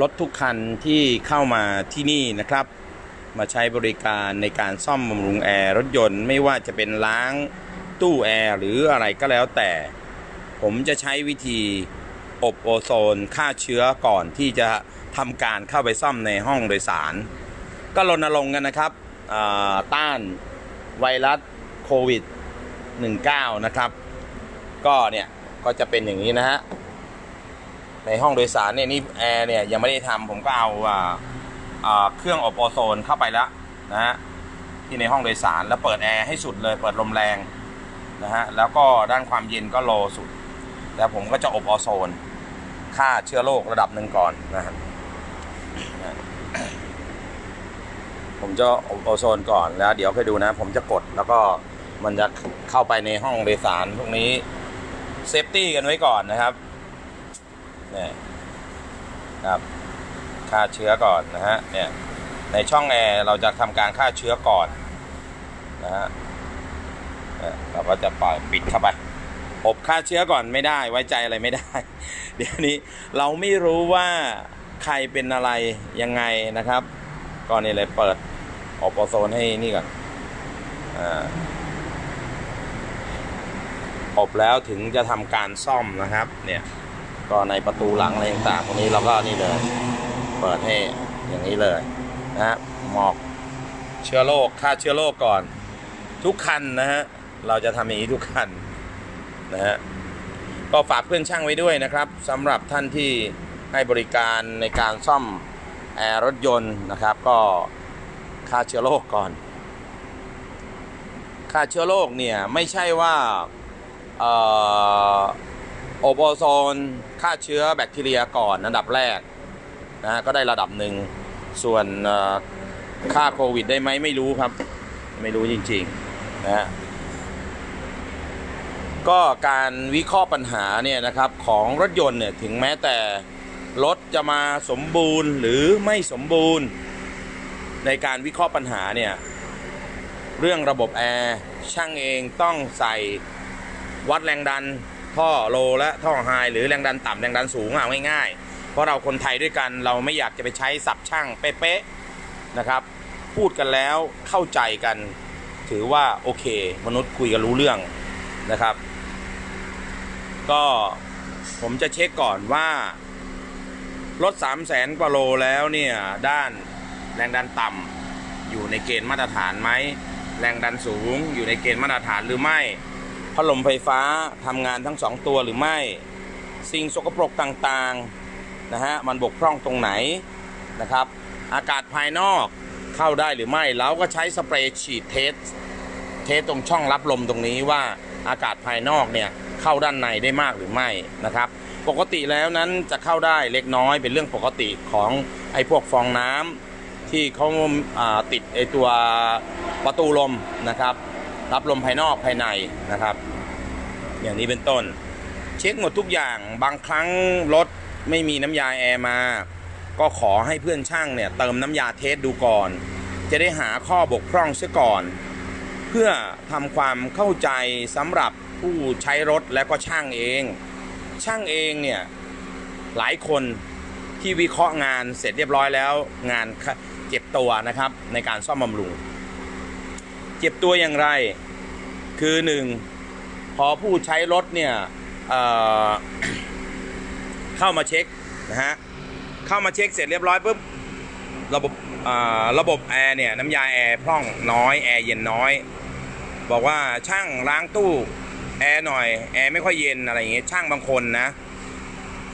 รถทุกคันที่เข้ามาที่นี่นะครับ มาใช้บริการในการซ่อมบำรุงแอร์รถยนต์ไม่ว่าจะเป็นล้างตู้แอร์หรืออะไรก็แล้วแต่ ผมจะใช้วิธีอบโอโซนฆ่าเชื้อก่อนที่จะทำการเข้าไปซ่อมในห้องโดยสาร ก็รณรงค์กันนะครับต้านไวรัสโควิด 19 นะครับ ก็เนี่ย ก็จะเป็นอย่างนี้นะฮะ ในห้องโดยสารเนี่ยนี่แอร์เนี่ยยังไม่ได้ทำผมก็เอาอ่าอ่าเครื่องอบโอโซนเข้าไปแล้วนะฮะที่ในห้องโดยสารแล้วเปิดแอร์ให้สุดเลยเปิดลมแรงนะฮะแล้วก็ด้านความเย็นก็โลสุด แล้วผมก็จะอบโอโซนฆ่าเชื้อโรคระดับหนึ่งก่อนนะฮะผมจะอบโอโซนก่อนแล้ว เดี๋ยวค่อยดูนะ ผมจะกดแล้วก็มันจะเข้าไปในห้องโดยสารพวกนี้เซฟตี้กันไว้ก่อนนะครับ เนี่ยครับฆ่าเชื้อก่อนนะฮะเนี่ยในช่องแอร์เราจะทำการฆ่าเชื้อก่อนนะฮะเราก็จะปล่อยปิดเข้าไปอบฆ่าเชื้อก่อนไม่ได้ไว้ใจอะไรไม่ได้ เดี๋ยวนี้เราไม่รู้ว่าใครเป็นอะไรยังไงนะครับก่อนนี้เลยเปิดอบโอโซนให้นี่ก่อนอ่าอบแล้วถึงจะทำการซ่อมนะครับเนี่ย ก็ในประตูหลังอะไรต่างๆตรงนี้เราก็นี่เลย เปิดให้อย่างนี้เลยนะฮะหมอกเชื้อโรคฆ่าเชื้อโรคก่อน ทุกคันนะฮะเราจะทำอย่างนี้ทุกคันนะฮะก็ฝากเพื่อนช่างไว้ด้วยนะครับสำหรับท่านที่ให้บริการในการซ่อมแอร์รถยนต์นะครับ ก็ฆ่าเชื้อโรคก่อนฆ่าเชื้อโรคเนี่ยไม่ใช่ว่า เอ่ออบโอโซนฆ่าเชื้อแบคทีเรียก่อนอันดับแรกนะฮะก็ได้ระดับหนึ่งส่วนฆ่าโควิดได้ไหมไม่รู้ครับ ไม่รู้จริงๆนะฮะก็การวิเคราะห์ปัญหาเนี่ยนะครับของรถยนต์เนี่ยถึงแม้แต่รถจะมาสมบูรณ์หรือไม่สมบูรณ์ ในการวิเคราะห์ปัญหาเนี่ยเรื่องระบบแอร์ช่างเองต้องใส่วัดแรงดัน ท่อโลและท่อไฮหรือแรงดันต่ำแรงดันสูงเอาง่ายๆ เพราะเราคนไทยด้วยกันเราไม่อยากจะไปใช้สับช่างเป๊ะๆนะครับ พูดกันแล้วเข้าใจกัน ถือว่าโอเค มนุษย์คุยกันรู้เรื่องนะครับ ก็ผมจะเช็คก่อนว่ารถ3 0 0แสนกว่าโลแล้วเนี่ย ด้านแรงดันต่ำอยู่ในเกณฑ์มาตรฐานไหม แรงดันสูงอยู่ในเกณฑ์มาตรฐานหรือไม่ พัดลมไฟฟ้าทำงานทั้งสองตัวหรือไม่ สิ่งสกปรกต่างๆนะฮะมันบกพร่องตรงไหนนะครับ อากาศภายนอกเข้าได้หรือไม่เราก็ใช้สเปรย์ฉีดเทสเทสตรงช่องรับลมตรงนี้ว่าอากาศภายนอกเนี่ยเข้าด้านในได้มากหรือไม่นะครับ ปกติแล้วนั้นจะเข้าได้เล็กน้อยเป็นเรื่องปกติของไอ้พวกฟองน้ำที่เขาาติดไอ้ตัวประตูลมนะครับ รับลมภายนอกภายในนะครับ อย่างนี้เป็นต้น เช็คหมดทุกอย่างบางครั้งรถไม่มีน้ำยาแอร์มา ก็ขอให้เพื่อนช่างเนี่ยเติมน้ำยาเทสดูก่อน จะได้หาข้อบกพร่องเสียก่อน เพื่อทำความเข้าใจสำหรับผู้ใช้รถและก็ช่างเอง ช่างเองเนี่ยหลายคนที่วิเคราะห์งานเสร็จเรียบร้อยแล้วงานเจ็บตัวนะครับในการซ่อมบำรุง เจ็บตัวอย่างไร คือหนึ่งพอผู้ใช้รถเนี่ยเเข้ามาเช็คนะฮะเข้ามาเช็คเสร็จเรียบร้อยปุ๊บระบบระบบแอร์เนี่ยน้ำยาแอร์พร่องน้อยแอร์เย็นน้อย บอกว่าช่างล้างตู้แอร์หน่อยแอร์ไม่ค่อยเย็นอะไรอย่างเงี้ยช่างบางคนนะ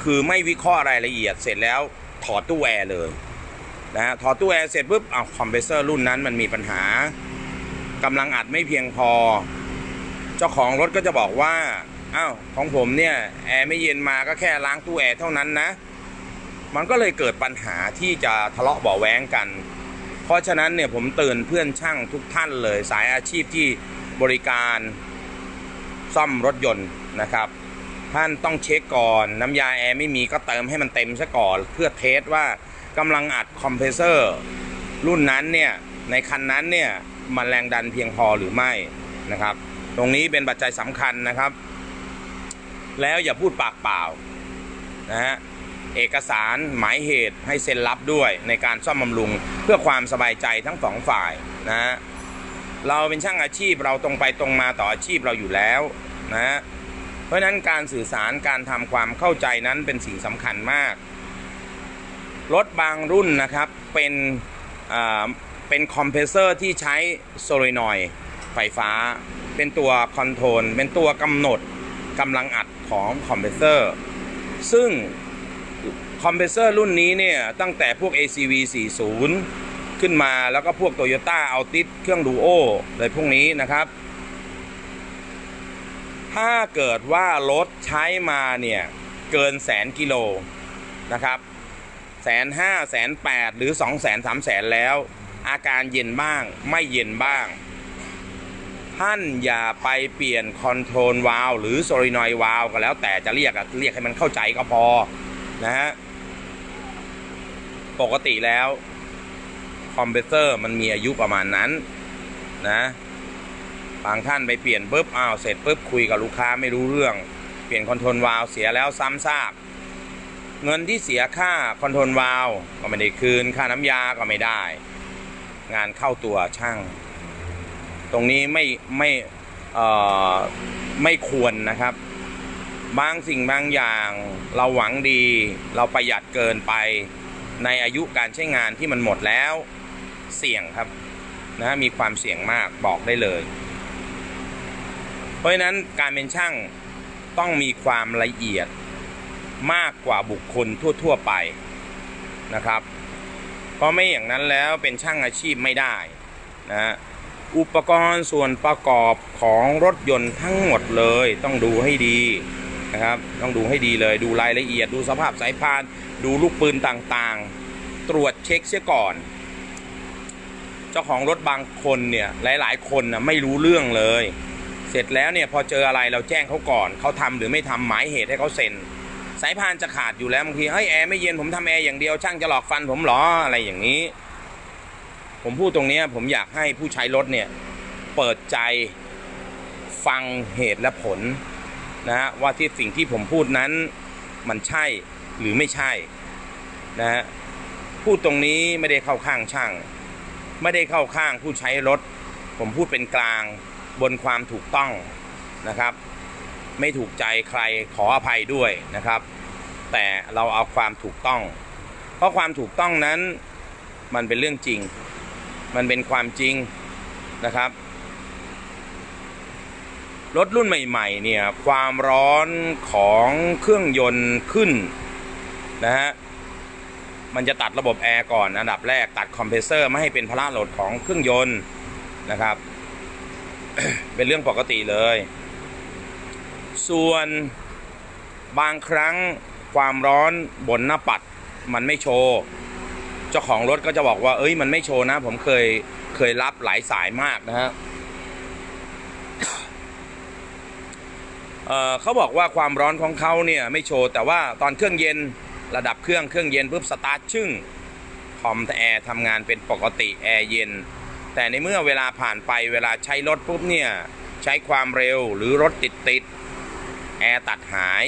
คือไม่วิเคราะห์รายละเอียดเสร็จแล้วถอดตู้แอร์เลยนะฮะถอดตู้แอร์เสร็จปุ๊บอ้าคอมเพรสเซอร์รุ่นนั้นมันมีปัญหา กำลังอัดไม่เพียงพอ เจ้าของรถก็จะบอกว่าอ้าวของผมเนี่ยแอร์ไม่เย็นมาก็แค่ล้างตู้แอร์เท่านั้นนะ มันก็เลยเกิดปัญหาที่จะทะเลาะเบาแว้งกัน เพราะฉะนั้นเนี่ยผมเตือนเพื่อนช่างทุกท่านเลยสายอาชีพที่บริการซ่อมรถยนต์นะครับ ท่านต้องเช็คก่อนน้ำยาแอร์ไม่มีก็เติมให้มันเต็มซะก่อน เพื่อเทสว่ากำลังอัดคอมเพรสเซอร์รุ่นนั้นเนี่ยในคันนั้นเนี่ย มันแรงดันเพียงพอหรือไม่นะครับ ตรงนี้เป็นปัจจัยสำคัญนะครับ แล้วอย่าพูดปากเปล่านะฮะเอกสารหมายเหตุให้เซ็นรับด้วยในการซ่อมบำรุงเพื่อความสบายใจทั้งสองฝ่ายนะฮะเราเป็นช่างอาชีพเราตรงไปตรงมาต่ออาชีพเราอยู่แล้วนะฮะเพราะฉะนั้นการสื่อสารการทำความเข้าใจนั้นเป็นสิ่งสำคัญมากรถบางรุ่นนะครับเป็นอ่า เป็นคอมเพรสเซอร์ที่ใช้โซลินอยด์ไฟฟ้า เป็นตัวคอนโทรลเป็นตัวกำหนดกำลังอัดของคอมเพรสเซอร์ ซึ่งคอมเพรสเซอร์รุ่นนี้เนี่ย ตั้งแต่พวก ACV 40 ขึ้นมาแล้วก็พวก Toyota Altis เครื่อง Duo อะไรพวกนี้นะครับ ถ้าเกิดว่ารถใช้มาเนี่ย เกินแสนกิโลนะครับแสนห้าแสนแปดหรือสองแสนสามแสนแล้ว อาการเย็นบ้าง ไม่เย็นบ้าง ท่านอย่าไปเปลี่ยนคอนโทรลวาลหรือโซลินอยวาลก็แล้วแต่จะเรียกอะเรียกให้มันเข้าใจก็พอนะฮะปกติแล้วคอมเพรสเซอร์มันมีอายุประมาณนั้นนะบางท่านไปเปลี่ยนปุ๊บอ้าวเสร็จปุ๊บคุยกับลูกค้าไม่รู้เรื่อง เปลี่ยนคอนโทรลวาลเสียแล้วซ้ำซากเงินที่เสียค่าคอนโทรลวาลก็ไม่ได้คืน ค่าน้ำยาก็ไม่ได้ งานเข้าตัวช่าง ตรงนี้ไม่ไม่ไม่ควรนะครับ บางสิ่งบางอย่างเราหวังดี เราประหยัดเกินไปในอายุการใช้งานที่มันหมดแล้วเสี่ยงครับนะมีความเสี่ยงมากบอกได้เลย เพราะฉะนั้นการเป็นช่างต้องมีความละเอียดมากกว่าบุคคลทั่ว ๆ ไปนะครับ ราะไม่อย่างนั้นแล้วเป็นช่างอาชีพไม่ได้นะฮะอุปกรณ์ส่วนประกอบของรถยนต์ทั้งหมดเลย ต้องดูให้ดีนะครับ ต้องดูให้ดีเลยดูรายละเอียดดูสภาพสายพาน ดูลูกปืนต่างๆ ตรวจเช็คเสียก่อน เจ้าของรถบางคนเนี่ยหลายๆ คนนะไม่รู้เรื่องเลย เสร็จแล้วเนี่ยพอเจออะไรเราแจ้งเขาก่อนเขาทำหรือไม่ทำหมายเหตุให้เขาเซ็น สายพานจะขาดอยู่แล้วบางทีเฮ้ยแอร์ไม่เย็นผมทำแอร์อย่างเดียวช่างจะหลอกฟันผมหรออะไรอย่างนี้ ผมพูดตรงนี้ผมอยากให้ผู้ใช้รถเนี่ย เปิดใจฟังเหตุและผลนะฮะว่าที่สิ่งที่ผมพูดนั้นมันใช่หรือไม่ใช่นะฮะพูดตรงนี้ไม่ได้เข้าข้างช่าง ไม่ได้เข้าข้างผู้ใช้รถ ผมพูดเป็นกลางบนความถูกต้องนะครับ ไม่ถูกใจใครขออภัยด้วยนะครับ แต่เราเอาความถูกต้อง เพราะความถูกต้องนั้นมันเป็นเรื่องจริง มันเป็นความจริงนะครับรถรุ่นใหม่ๆเนี่ยความร้อนของเครื่องยนต์ขึ้นนะฮะมันจะตัดระบบแอร์ก่อนอันดับแรกตัดคอมเพรสเซอร์ไม่ให้เป็นภาระโหลดของเครื่องยนต์นะครับ เป็นเรื่องปกติเลย ส่วนบางครั้งความร้อนบนหน้าปัดมันไม่โชว์เจ้าของรถก็จะบอกว่า เอ้ยมันไม่โชว์นะ ผมเคยเคยรับหลายสายมากนะฮะเเขาบอกว่าความร้อนของเขาเนี่ยไม่โชว์ แต่ว่าตอนเครื่องเย็นระดับเครื่องเครื่องเย็นปุ๊บสตาร์ทชึ่งคอมแอร์ทำงานเป็นปกติแอร์เย็น แต่ในเมื่อเวลาผ่านไปเวลาใช้รถปุ๊บเนี่ย ใช้ความเร็วหรือรถติดติด แอร์ตัดหาย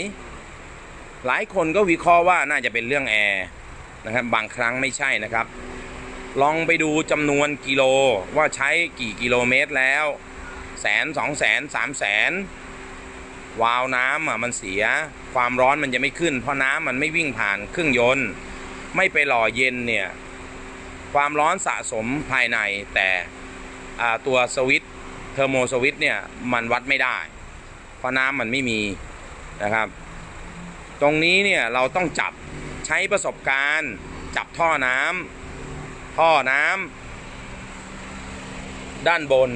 หลายคนก็วิเคราะห์ว่าน่าจะเป็นเรื่องแอร์นะครับบางครั้งไม่ใช่นะครับ ลองไปดูจำนวนกิโลว่าใช้กี่กิโลเมตรแล้วแสนสองแสนสามแสนวาล์วน้ำอะมันเสียความร้อนมันจะไม่ขึ้น เพราะน้ำมันไม่วิ่งผ่านเครื่องยนต์ ไม่ไปหล่อเย็นเนี่ยความร้อนสะสมภายในแต่ตัวสวิตเทอร์โมสวิตเนี่ยมันวัดไม่ได้ ราะน้ำมันไม่มีนะครับ ตรงนี้เนี่ยเราต้องจับใช้ประสบการณ์ จับท่อน้ำท่อน้ำด้านบน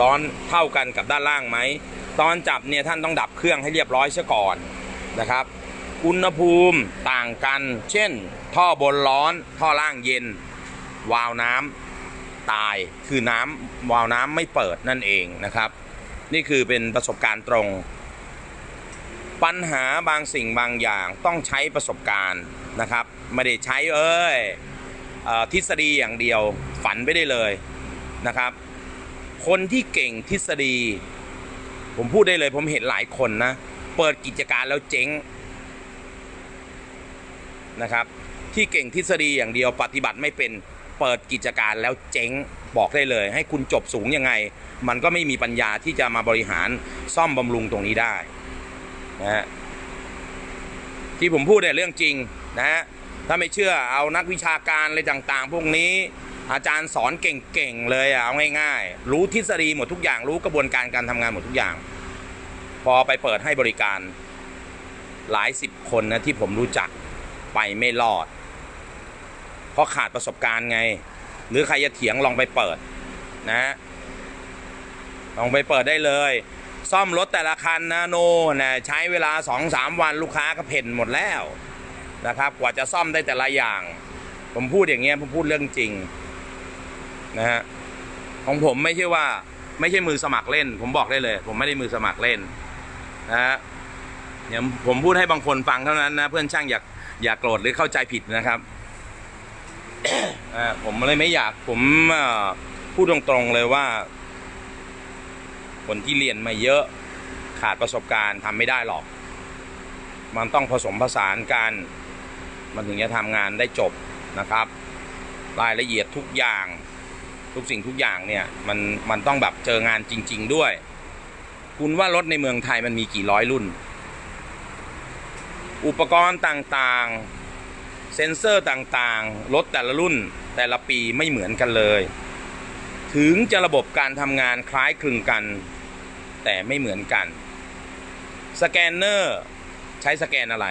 ร้อนเท่ากันกับด้านล่างไหมตอนจับเนี่ยท่านต้องดับเครื่องให้เรียบร้อยซะก่อนนะครับ อุณหภูมิต่างกัน เช่น ท่อบนร้อนท่อล่างเย็น วาล์วน้ำตายคือน้ำวาล์วน้ำไม่เปิดนั่นเองนะครับ นี่คือเป็นประสบการณ์ตรง ปัญหาบางสิ่งบางอย่างต้องใช้ประสบการณ์นะครับ ไม่ได้ใช้เอ้ยอทฤษฎีอย่างเดียวฝันไปได้เลยนะครับ คนที่เก่งทฤษฎี ผมพูดได้เลยผมเห็นหลายคนนะ เปิดกิจการแล้วเจ๊งนะครับ ที่เก่งทฤษฎีอย่างเดียวปฏิบัติไม่เป็น เปิดกิจการแล้วเจ๊งบอกได้เลย ให้คุณจบสูงยังไง มันก็ไม่มีปัญญาที่จะมาบริหารซ่อมบำรุงตรงนี้ได้นะฮะที่ผมพูดเนี่ยเรื่องจริงนะฮะถ้าไม่เชื่อเอานักวิชาการอะไรต่างๆ พวกนี้อาจารย์สอนเก่งๆเลยอะเอาง่ายๆ รู้ทฤษฎีหมดทุกอย่างรู้กระบวนการการทำงานหมดทุกอย่าง พอไปเปิดให้บริการหลายสิบคนนะที่ผมรู้จักไปไม่รอด เพราะขาดประสบการณ์ไง หรือใครจะเถียงลองไปเปิดนะลองไปเปิดได้เลย ซ่อมรถแต่ละคันนะโนนะใช้เวลา2อสามวันลูกค้าก็เพ่นหมดแล้วนะครับ กว่าจะซ่อมได้แต่ละอย่าง ผมพูดอย่างเงี้ยผมพูดเรื่องจริงนะฮะของผมไม่ใช่ว่าไม่ใช่มือสมัครเล่น ผมบอกได้เลย ผมไม่ได้มือสมัครเล่นนะฮะเดี๋ยผมพูดให้บางคนฟังเท่านั้นนะ เพื่อนช่างอยากอยากโกรธหรือเข้าใจผิดนะครับ อ่าผมเลยไม่อยากผมพูดตรงๆเลยว่า คนที่เรียนมาเยอะขาดประสบการณ์ทำไม่ได้หรอก มันต้องผสมผสานกัน มันถึงจะทำงานได้จบนะครับ รายละเอียดทุกอย่าง ทุกสิ่งทุกอย่างเนี่ย มันมันต้องแบบเจองานจริง ๆ ด้วย คุณว่ารถในเมืองไทยมันมีกี่ร้อยรุ่น อุปกรณ์ต่างๆ เซ็นเซอร์ต่างๆ รถแต่ละรุ่นแต่ละปีไม่เหมือนกันเลย ถึงจะระบบการทำงานคล้ายคลึงกัน แต่ไม่เหมือนกัน สแกนเนอร์ใช้สแกนอะไร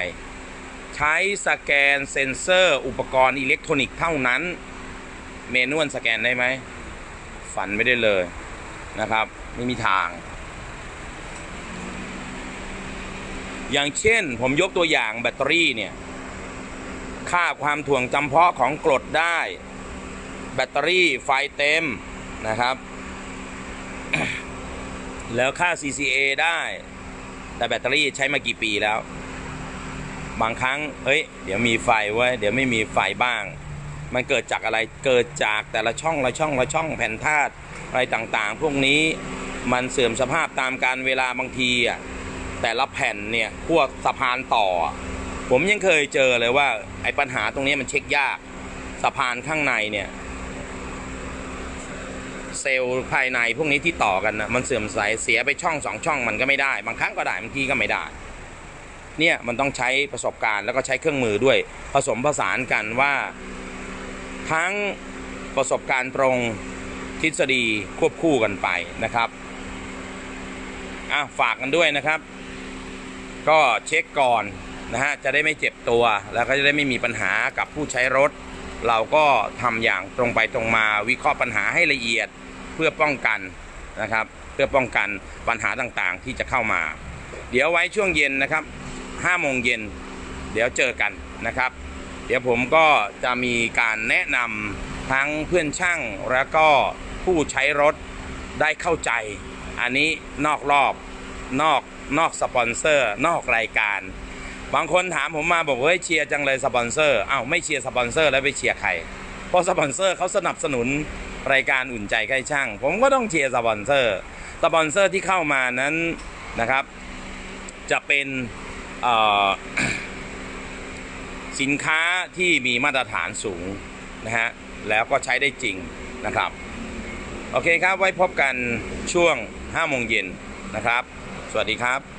ใช้สแกนเซ็นเซอร์ อุปกรณ์อิเล็กทรอนิกส์เท่านั้น เมนวลสแกนได้ไหม ฝันไม่ได้เลยนะครับ ไม่มีทาง อย่างเช่นผมยกตัวอย่างแบตเตอรี่เนี่ย ค่าความถ่วงจำเพาะของกรดได้ แบตเตอรี่ไฟเต็มนะครับ แล้วค่า CCA ได้ แต่แบตเตอรี่ใช้มากี่ปีแล้ว บางครั้ง เฮ้ย เดี๋ยวมีไฟไว้เดี๋ยวไม่มีไฟบ้าง มันเกิดจากอะไรเกิดจากแต่ละช่องละช่องละช่องแผ่นธาตุอะไรต่างๆ พวกนี้มันเสื่อมสภาพตามการเวลาบางทีอะแต่ละแผ่นเนี่ยพวกสะพานต่อ ผมยังเคยเจอเลยว่า ไอ้ปัญหาตรงนี้มันเช็คยากสะพานข้างในเนี่ย เซลล์ภายในพวกนี้ที่ต่อกันนะมันเสื่อมสายเสียไปช่องสองช่องมันก็ไม่ได้ บางครั้งก็ได้บางทีก็ไม่ได้ เนี่ยมันต้องใช้ประสบการณ์แล้วก็ใช้เครื่องมือด้วย ผสมผสานกันว่า ทั้งประสบการณ์ตรงทฤษฎีควบคู่กันไปนะครับอะฝากกันด้วยนะครับ ก็เช็คก่อน นะฮะจะได้ไม่เจ็บตัว แล้วก็จะได้ไม่มีปัญหากับผู้ใช้รถ เราก็ทำอย่างตรงไปตรงมาวิเคราะห์ปัญหาให้ละเอียดเพื่อป้องกันนะครับ เพื่อป้องกันปัญหาต่างๆ ที่จะเข้ามา เดี๋ยวไว้ช่วงเย็นนะครับ5โมงเย็นเดี๋ยวเจอกันนะครับ เดี๋ยวผมก็จะมีการแนะนำทั้งเพื่อนช่างแล้วก็ผู้ใช้รถได้เข้าใจ อันนี้นอกรอบนอกนอกสปอนเซอร์ นอกรายการ บางคนถามผมมาบอกว่าเฮ้ยเชียร์จังเลยสปอนเซอร์อ้าวไม่เชียร์สปอนเซอร์แล้วไปเชียร์ใคร เพราะสปอนเซอร์เขาสนับสนุนรายการอุ่นใจใกล้ช่าง ผมก็ต้องเชียร์สปอนเซอร์สปอนเซอร์ที่เข้ามานั้นนะครับ จะเป็นสินค้าที่มีมาตรฐานสูงนะฮะแล้วก็ใช้ได้จริงนะครับ โอเคครับไว้พบกันช่วง5โมงเย็นนะครับ สวัสดีครับ